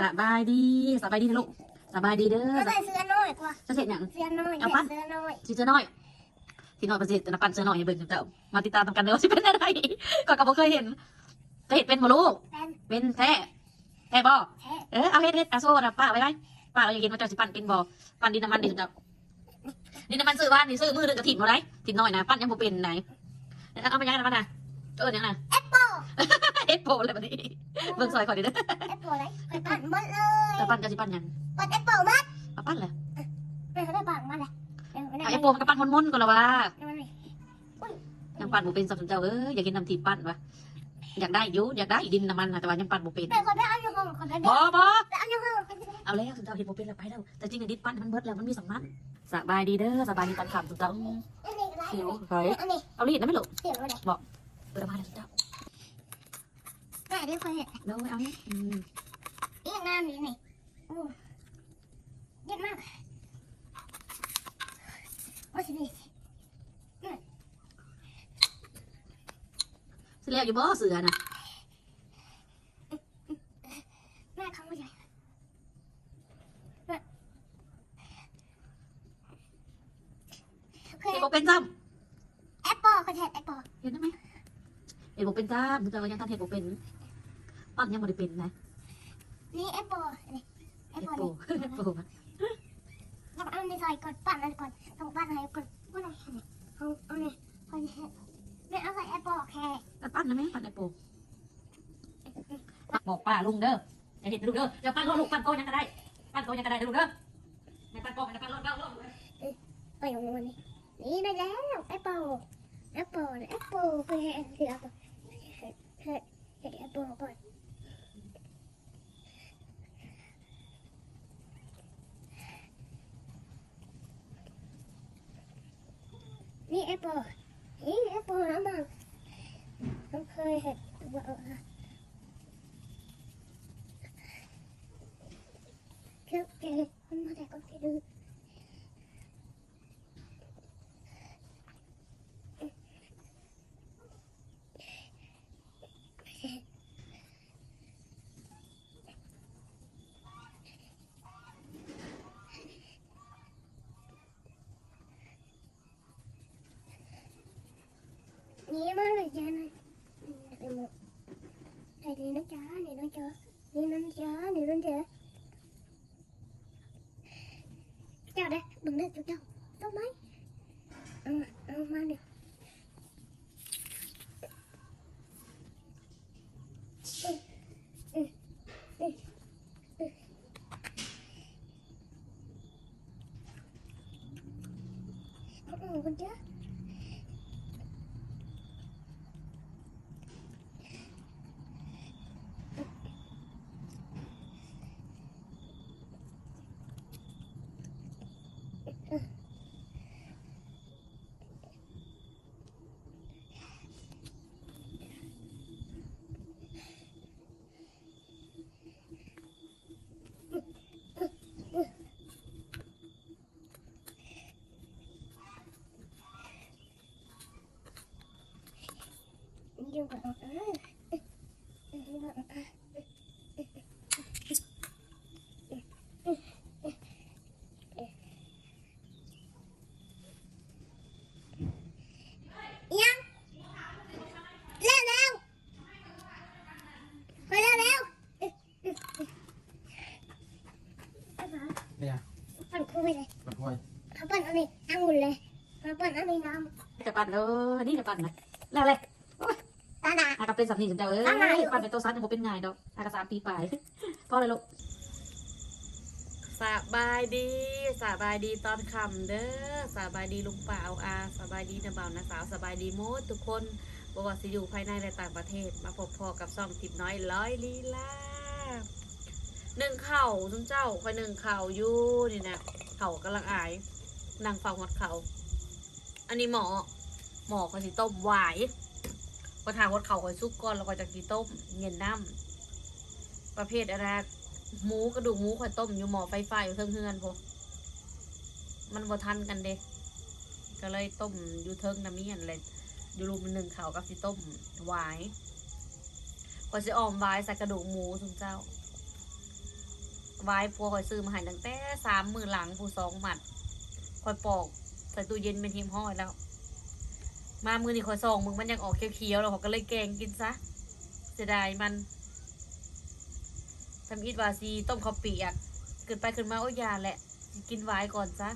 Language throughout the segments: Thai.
สบายดีสบายดีนะลูกสบายดีเด้อก็ใส่เสื้อน้อยกว่าจะเสร็จยังเสื้อน้อยเอาปะเสื้อน้อยสิเจอน้อยสิน้อยประสิทธิ์แต่ละปันเจอน้อยให้เบิ่งเจ้ามาติดตามกันเด้อว่าสิเป็นอะไรก่อนกับบ่เคยเห็นเคยเห็นเป็นบ่ลูกแฟนเป็นแท้แท้บ่แท้เออเอาเฮ็ดเฮ็ดเอาโซ่นะป้าไว้ไว้ป้าเอาอย่าเห็นว่าเจ้าสิปั้นเป็นบ่ปั้นดินน้ำมันดิเจ้าดินน้ำมันซื้อบ้านนี่ซื้อมือหนึงกับถิ่นบ่ได้ถิ่นน้อยนะปั้นยังบ่เป็นไหนเอาไปยังน้ำมันน่ะ เออยังน่ะแอปเปิลเอ็ดโพเลยบัดนี้เบิ่งซอยก่อนดิเด้อแอปเปิลอะไรไปปั่นหมดเลยแต่ปั้นจะสิปั้นยังปั่นแอปเปิลมัดเอาปั้นเลยไปเขาได้ปั่นมาเลยเดี๋ยวไม่ได้เอาไอ้โปมันก็ปั้นมนๆก่อนละว่าไม่ได้ยังปั่นบ่เป็นสับสนเจ้าเอ้ยอยากกินน้ำทีปั้นวะอยากได้อยู่อยากได้ดินน้ำมันนะแต่ว่ายังปั่นบ่เป็นแต่คนได้เอาอยู่ห้องคนได้บ่บ่เอาอยู่ห้องเอาแล้วสุนเจ้าเห็นบ่เป็นแล้วไปแล้วแต่จริงๆดินปั้นมันเบิดแล้วมันมีสองมันสบายดีเด้อสบายดีตอนค่ำสุนเจ้าอันนี้อะไรหิวเฮ้ยเอารีดนะไม่หลงเสียงอะไรเปิดออกมาแล้วสุนเจ้าแม่ได้เคยเห็นเด้อเอาเนี่ยอืมอีกน้ำนี่นี่โอ้เยอะมากโอ้สิบีสิแล้วอยู่บ่เสือน่ะแม่เขาไม่ใหญ่เคยเห็นบ่เป็นซ้แอปเปิลเขาใช้แอปเปิลำเห็นได้ไหมเห็นบ่เป็นซ้ำสุนเจ้าก็ยังทันเห็นบ่เป็นปั้นยังบ่ได้เป็นนะนี่แอปเปิลนี่แอเอ็ปดเปิลโปเอ็ดโปต้องเอาในซอยก่อนปั่นมันก่อนต้องปั่นให้ก่อนว่าอะไรเนี่ยเอาเอาเนี่ยพอจะไม่เอาใส่แอปเปิลแค่แล้วปั้นนะแม่ปั้นเอ็ดโปบอกป้าลุงเด้ออย่าเห็นลุงเด้ออย่าปั้นโลลูกปั้นโตยังก็ได้ปั้นโตยังก็ได้เด้อลูกเด้อไม่ปั้นโตไม่ปั้นโลดเด้อลูกไปของมันนี่นี่ได้แล้วแอปเปิลแอปเปิลแอปเปิลคือแอป เปิลคือแอปเปิลก่อนนี่แอปเปิลนี่แอปเปิลนะมันต้องเคยเห็นว่าคือเกมันมาแต่ก่อนที่ดู นี่มาเลยจ้านะเดี๋ยวมาไอ้นี่นะจ้านี่นะจ้านี่นะจ้านี่นะจ้าเจ้าเด้บึงเด้อเจ้าต้องไหมเอามาเอามาเนี่ยเอาเอาคนจ้า Yung ba? Yan! Leo, Leo! Hoy, Leo, Leo! เนี่ยปั่นคู่ไปเลยกระถ้วยเขาปั่นอันนี้องุ่นเลยเขาปั่นอันนี้น้จะปั่นเออนี่จะปั่นนะแล้วเลยาดาอากับเป็นสามีสุนเจ้าเอ้ยอะไรอยู่ปั่นเป็นโตซันยังบ่เป็นไงดอกอากาสามปีปลายพอเลยลูกสบายดีสบายดีตอนค่ำเด้อสบายดีลุงป่าเอาอาสบายดีนะบ่าวนะสาวสบายดีโมดทุกคนบ่ว่าสิอยู่ภายในและต่างประเทศ มาพบพอกับซ่องทิพย์น้อยร้อยลีลาหนึ่งเข่าซุนเจ้าคอยหนึ่งเข่าอยู่นี่นะเข่ากำลังอายนั่งฟังวัดเข่าอันนี้หมอ หมอคอยสิต้มหวาย พอทางวัดเขาคอยซุกก่อนแล้วก็จะกีต้มเย็นน้ำประเภทอะไรหมูกระดูกหมูคอยต้มอยู่หม้อไฟฟ้าอยู่เทิงเฮือนพวกมันบ่ทันกันเด้ก็เลยต้มอยู่เทิงน้ำมีอันเลยอยู่รูมหนึ่งเขากับสิต้มหวายก็สิออมหวายใส่กระดูกหมูซุมเจ้าไว้พัวคอยซื้อมาให้ตั้งแต่สามมือหลังผู้สองหมัดคอยปอกใส่ตู้เย็นเป็นหิมห้อยแล้ว มามือนี่คอยส่องมึงมันยังออกเขียวๆเขาก็เลยแกงกินซะเสียดายมันทำอิดวาซีต้มข้าวเปียกเกินไปขึ้นมาโอ้ยาแหละ กินไว้ก่อนซะ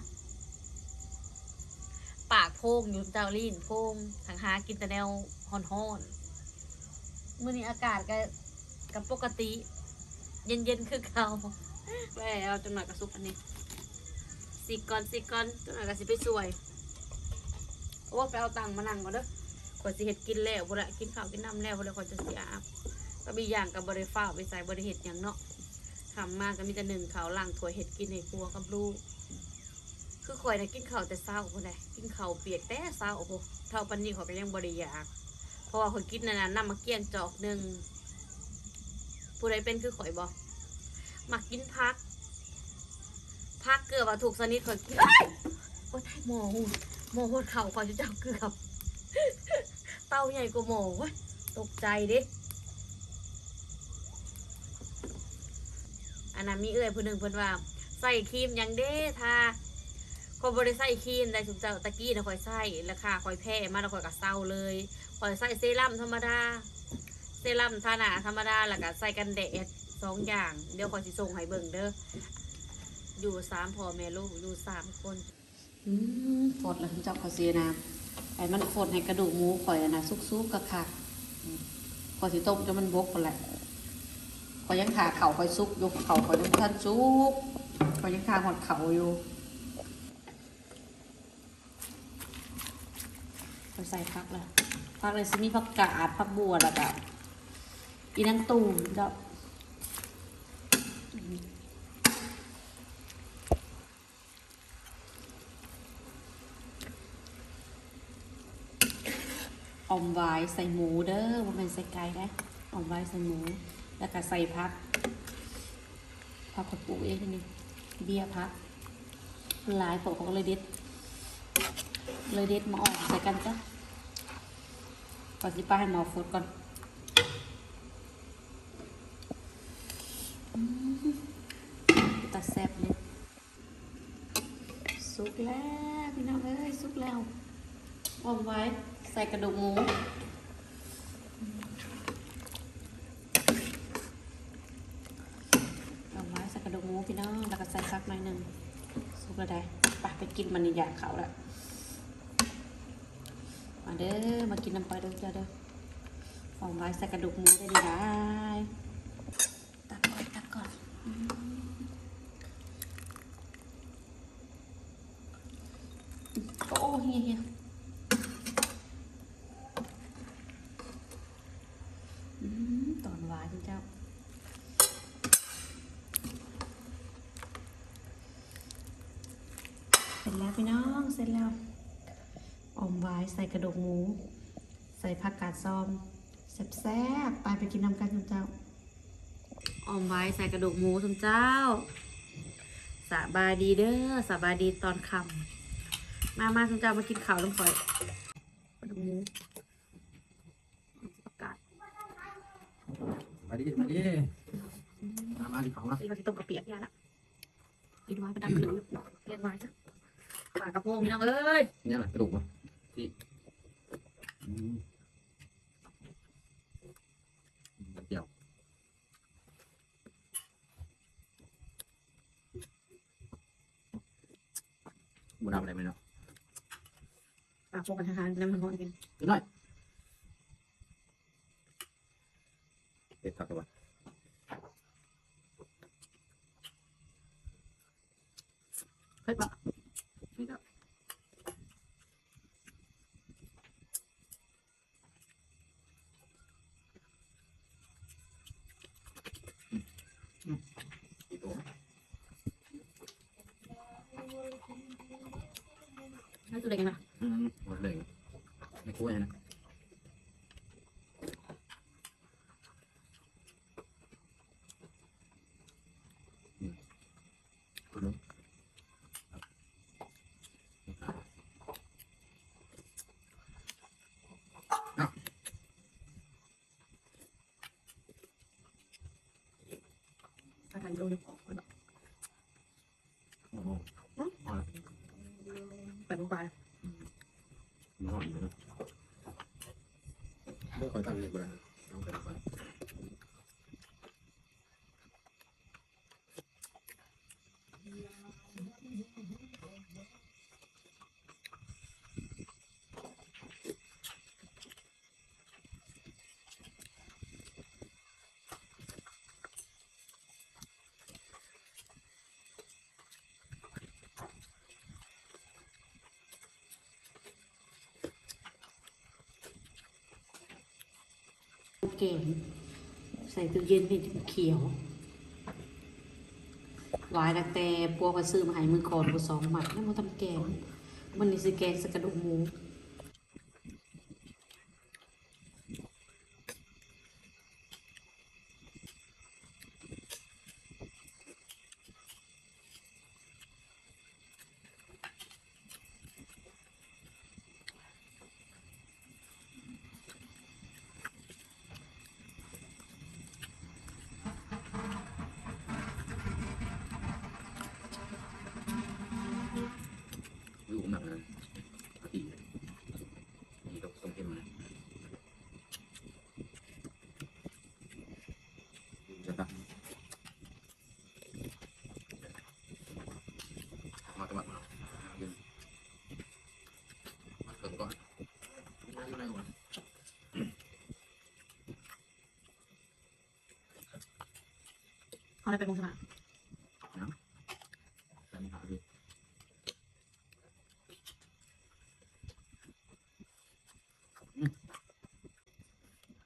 ปากโพงอยู่เจ้าลีนโพงทางหากินแต่แนวฮ้อนมือนี้อากาศก็กับปกติ เย็นๆคือเขาแล้วจนหน่อยกระซุกอันนี้สิก่อนสิก่อนจนหน่อยก็สิไปสวย อ้ไปเอาตังค์มานั่งก่อนเด้อข่อยสิเฮ็ดกินแล้วบ่ละกินข้าวกินน้ำแล้วบ่ละข่อยจะเสียอาบก็มีอย่างกับบริฟ้าไปใส่บริเฮ็ดหยังเนาะทำมาก็มีแต่หนึ่งข้าวล้างถ้วยเฮ็ดกินให้ครัวกับลูกคือข่อยนะกินข้าวแต่เช้าพุ่นน่ะกินข้าวเปียกแต่เช้าโอ้โหเท่าปันนี้ข่อยก็ยังบ่ได้อยากเพราะว่าข่อยกินนั่นน่ะน้ำมะเกี้ยงจอกหนึ่งผู้ใดเป็นคือข่อยบ่มักกินพักพักเกือบว่าถูกสนิทข่อยกินเอ้ยโอ้ยหมอหู หมอหัวเข่าข่อยจะจับเกือบเต้าใหญ่กว่าหมอว้ยตกใจดิอันนั้นมีเอื้อยผู้หนึ่งเพิ่นว่า ใส่ครีมยังเด้ทาคนบริใส่ครีมได้สุมเจ้าตะกี้นะคอยใส่ราคาคอยแพ้มาแล้วคอยก็เศร้าเลยคอยใส่เซรั่มธรรมดาเซรั่มทาหนาธรรมดาแล้วก็ใส่กันแดดสองอย่าง เดี๋ยวคอยสิส่งให้เบิ่งเด้ออยู่สามพ่อแม่ลูกอยู่สามคน อืมฟดแล้วเจ้าขอเสียน้ำไอ้มันฟดให้กระดูกหมูข่อยอะนะซุกๆกะคักอืมพอสิต้มจนมันบกไปแหละขอยยังขาเข่าคอยซุกยู่เข่าคอยยังท่านซุกคอยยังขาหดเข่าอยู่คอยใส่พักแล้วพักเลยสิมีผักกาดผักบัวแล้วก็อีนังตูมเจ้า ออมไว้ใส่หมูเด้อว่าเป็นใส่ไก่ได้ออมไว้ใส่หมู แล้วก็ใส่พักพักผักปูเองนี่เบี้ยพักหลายพวกเขาก็เลยเด็ดเลยเด็ดมาออกใส่กันจ้ะก่อนสิป้าให้หมอฟดก่อนอืมตาแซ่บเลยสุกแล้ว พี่น้องเอ้ยสุกแล้วอมไว้ ใส่กระดูกหมู เอาไว้ใส่กระดูกหมูพี่น้อง แล้วก็ใส่ซักหน่อยหนึ่งสุกแล้วได้ไปไปกินมันนี่อยากเขาละมาเด้อ มากินน้ำปลาเด้อจ้าเด้อเอาไว้ใส่กระดูกหมูได้ดีได้ตักก่อน ตักก่อนโอ้เฮียเฮียอืมตอนหวานเจ้า เสร็ จแล้วพี่น้องเสร็จแล้วออมไว้ใส่กระดูกหมู ใส่ผักกาดซอมแซ่บๆไปไปกินน้ำกันทุนเจ้าออมไว้ใส่กระดูกหมูทุนเจ้าสบายดีเด้อสบายดีตอนค่ำมามาทุนเจ้ามากินข้าวลงข่อยกระดูกหมูผักกาดมาดิมาดิมามาดิเขาละนี่เราจะต้มกระเปียกยาละกินไว้ประดับผิวเรียนไว้จ้ะ ปลากระโพงพี่น้องเอ้ยเนี่ยแหละกระดูกวะที่อืมเดี๋ยวบูดำอะไรไหมเนาะปลาโพงกันทางๆน้ำมันร้อนกันนิดหน่อยเด็ดตักตัวเฮ้ยปะ นี่ครับอีกตัว ให้ตัวเล็กกันนะ อืมหมดเลยไม่กล้วยนะอืมเอาลงครับ อาหารโดน ไปมันหอมอยู่นะเมื่อคอยตั้งเรียบร้อยต้องไปก่อน แกง ใส่ตู้เย็นเป็นเขียว หวายแต่ปัวกระซื้อมาให้มือก่อนกูสองหมัดแล้วมาทำแกงมันนี่คือแกงสกระดูกหมู วิวหนักนะอาทิตย์มีดอกส้มเข้มนะจะตักมาตะมัดมายืนมาเกินก่อนอยู่ไหนวะ เอาอะไรไปลงสนาม สันหาดิ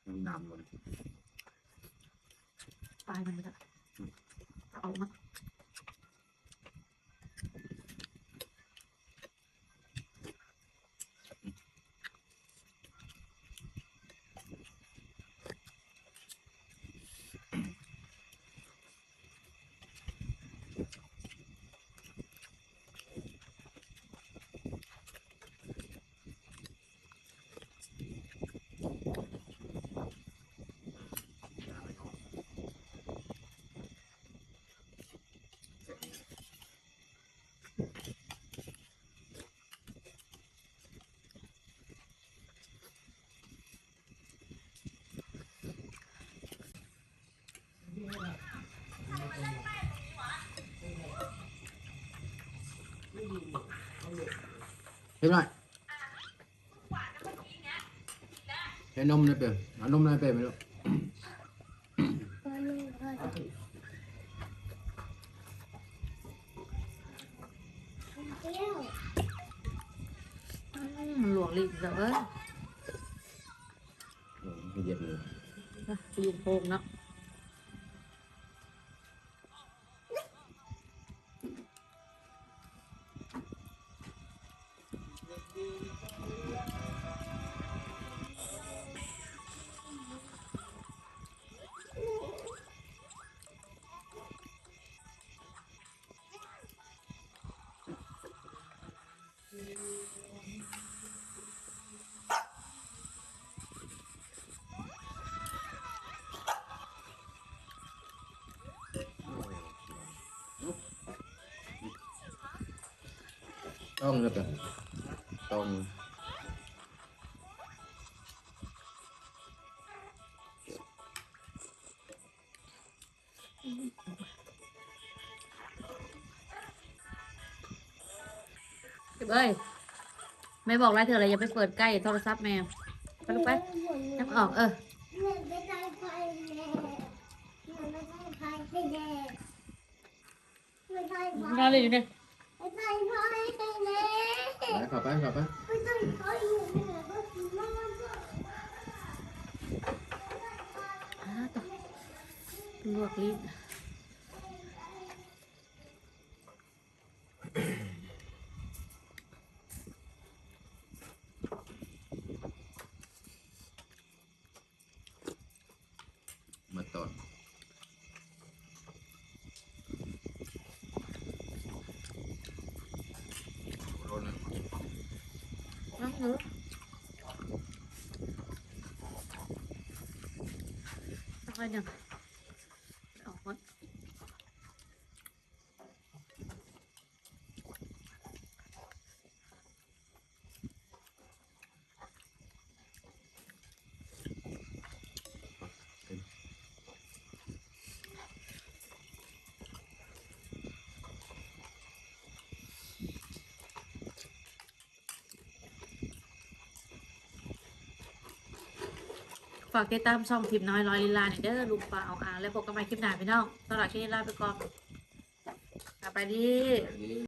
มันดำเลย ปลายมันจะเอามา เห็นไหมเห็นนมในเปล่านมในเปล่าไม่รู้ ก็ลูกก็เที่ยว มันหลวงลิ้น เด้อเอ้ยโอ้ไม่เย็นเลยตีนโพงเนาะ ต้องเลยเปล่าต้องเอ้ยแม่บอกไรเธออะไรอย่าไปเปิดใกล้โทรศัพท์แม่ไปลูกไปนับออกเออนไปใช้ไฟแน่เงินไปใช้ไฟแน่ไม่ใช่ไฟงาเลยอยู่เนี่ย ไม่ใช่ไฟแน่ไปขับไปขับไป ไม่ใช่ไฟอยู่เนี่ยก็คือมัน อ้าต่อลวกลิ้น มาตอนโรนเลย น้องหนู ต้องไปหนึ่งออกมา ฝากติดตามช่องทิมน้อยร้อยลีลาเนี่ยเด้อลุงป่าเอาอ่างและพบกันใหม่คลิปหน้าพี่น้องสำหรับคลิปนี้ลาไปก่อนสบายดีสบายดี